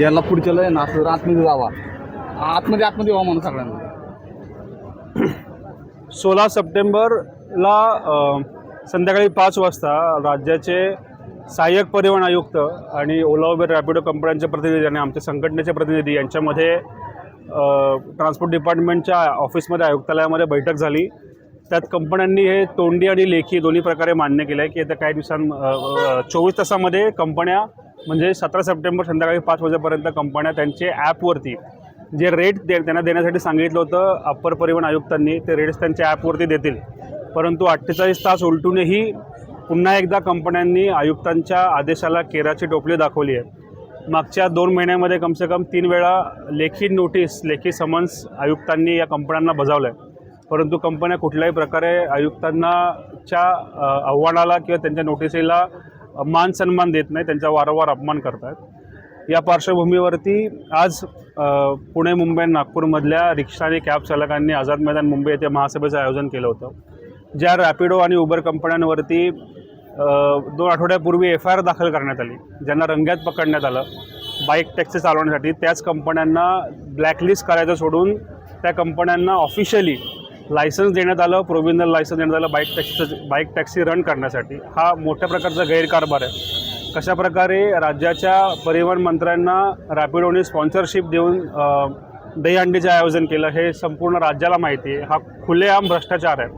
याला पुढच्याला आहे ना असं आतमध्ये जावा. आतमध्ये आतमध्ये व्हा म्हणून सगळ्यांना. सोळा सप्टेंबरला संध्याकाळी पाच वाजता राज्याचे सहाय्यक परिवहन आयुक्त आणि ओला उबेर रॅपिडो कंपन्यांचे प्रतिनिधी आणि आमच्या संघटनेचे प्रतिनिधी यांच्यामध्ये ट्रान्सपोर्ट डिपार्टमेंटच्या ऑफिसमध्ये आयुक्तालयामध्ये बैठक झाली. त्यात कंपन्यांनी हे तोंडी आणि लेखी दोन्ही प्रकारे मान्य केलं आहे की येत्या काही दिवसां चोवीस तासामध्ये कंपन्या म्हणजे सतरा सप्टेंबर संध्याकाळी पाच वाजेपर्यंत कंपन्या त्यांचे ॲपवरती जे रेट दे त्यांना देण्यासाठी सांगितलं होतं अप्पर परिवहन आयुक्तांनी ते रेट्स त्यांच्या ॲपवरती देतील. परंतु अठ्ठेचाळीस तास उलटूनही पुन्हा एकदा कंपन्यांनी आयुक्तांच्या आदेशाला केराची टोपली दाखवली आहे. मागच्या दोन महिन्यामध्ये कमसे कम तीन वेळा लेखी नोटीस लेखी समन्स आयुक्तांनी या कंपन्यांना बजावलं आहे परंतु कंपन्या कुठल्याही प्रकारे आयुक्तांनाच्या आव्हानाला किंवा त्यांच्या नोटिसीला मान सन्मान देत नाही त्यांचा वारंवार अपमान करतात या पार्श्वभूमीवरती आज पुणे मुंबई आणि नागपूरमधल्या रिक्षा आणि कॅब चालकांनी आझाद मैदान मुंबई येथे महासभेचं आयोजन केलं होतं. ज्या रॅपिडो आणि उबर कंपन्यांवरती दोन आठवड्यापूर्वी एफ आय आर दाखल करण्यात आली ज्यांना रंग्यात पकडण्यात आलं बाईक टॅक्सी चालवण्यासाठी त्याच कंपन्यांना ब्लॅकलिस्ट करायचं सोडून त्या कंपन्यांना ऑफिशियली लायसन्स देण्यात आलं प्रोव्हिजनल लायसन्स देण्यात आलं बाईक टॅक्सीचं बाईक टॅक्सी रन करण्यासाठी. हा मोठ्या प्रकारचा गैरकारभार आहे. कशाप्रकारे राज्याच्या परिवहन मंत्र्यांना रॅपिडोने स्पॉन्सरशिप देऊन दहीहंडीचं आयोजन केलं हे संपूर्ण राज्याला माहिती आहे. हा खुलेआम भ्रष्टाचार आहे.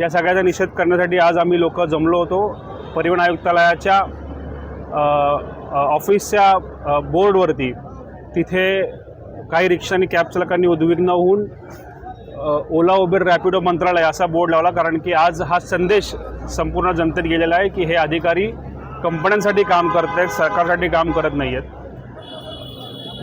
या सगळ्याचा निषेध करण्यासाठी आज आम्ही लोक जमलो होतो. परिवहन आयुक्तालयाच्या ऑफिसच्या बोर्डवरती तिथे काही रिक्षा आणि कॅब चालकांनी उद्विग्न होऊन ओला उबेर रॅपिडो मंत्रालय असा बोर्ड लावला कारण की आज हा संदेश संपूर्ण जनतेत गेलेला आहे की हे अधिकारी कंपन्यांसाठी काम करत आहेत सरकारसाठी काम करत नाही आहेत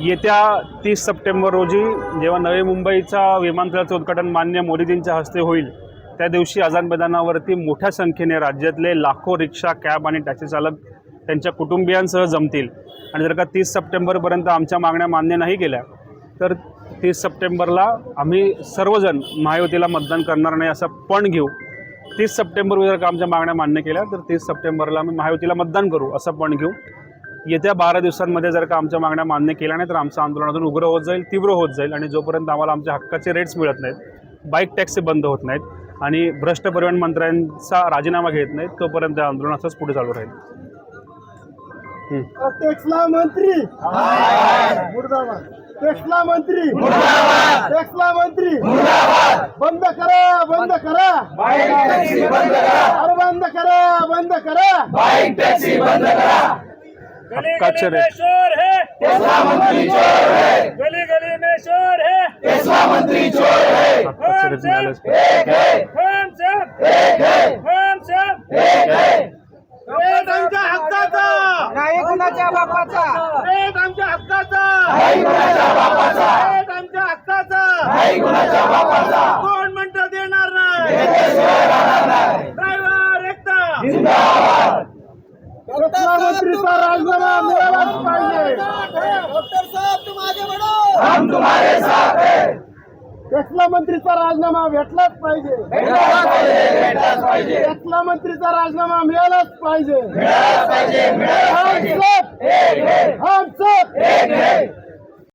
येत्या तीस सप्टेंबर रोजी जेव्हा नवी मुंबईचा विमानतळाचं उद्घाटन मान्य मोदीजींच्या हस्ते होईल त्या दिवशी आझाद मैदानावरती मोठ्या संख्येने राज्यातले लाखो रिक्षा कॅब आणि टॅक्सी चालक त्यांच्या कुटुंबियांसह जमतील. आणि जर का तीस सप्टेंबरपर्यंत आमच्या मागण्या मान्य नाही केल्या तर तीस सप्टेंबरला आम्ही सर्वजण महायुतीला मतदान करणार नाही असं पण घेऊ. तीस सप्टेंबर जर का आमच्या मागण्या मान्य केल्या तर तीस सप्टेंबरला आम्ही महायुतीला मतदान करू असं पण घेऊ. येत्या बारा दिवसांमध्ये जर का आमच्या मागण्या मान्य केल्या नाही तर आमचं आंदोलन अजून उग्र होत जाईल तीव्र होत जाईल आणि जोपर्यंत आम्हाला आमच्या हक्काचे रेट्स मिळत नाहीत बाईक टॅक्सी बंद होत नाहीत आणि भ्रष्ट परिवहन मंत्र्यांचा राजीनामा घेत नाहीत तोपर्यंत हे आंदोलन असंच पुढे चालू राहील. मंत्री. टेक्सला मंत्री. टेक्सला मंत्री. बंद करा बंद करा. अरे बंद करा बंद करा. हक्काचे रेट शोर है। गली गली में शोर है। मिळालेच पाहिजे. हम सब हम सब वेद आमच्या हक्काचा नाही कुणाच्या बापाचा? आमच्या हक्काचा. वेद आमच्या हक्काचा. कोण म्हणतं देणार नाही? ड्रायव्हर राजीनामा मिळालाच पाहिजे. डॉक्टर साहेब तुम आगे बढ़ो हम तुम्हारे साथ हैं. टेक्सला मंत्रीचा राजीनामा भेटलाच पाहिजे. टेक्सला मंत्रीचा राजीनामा मिळालाच पाहिजे.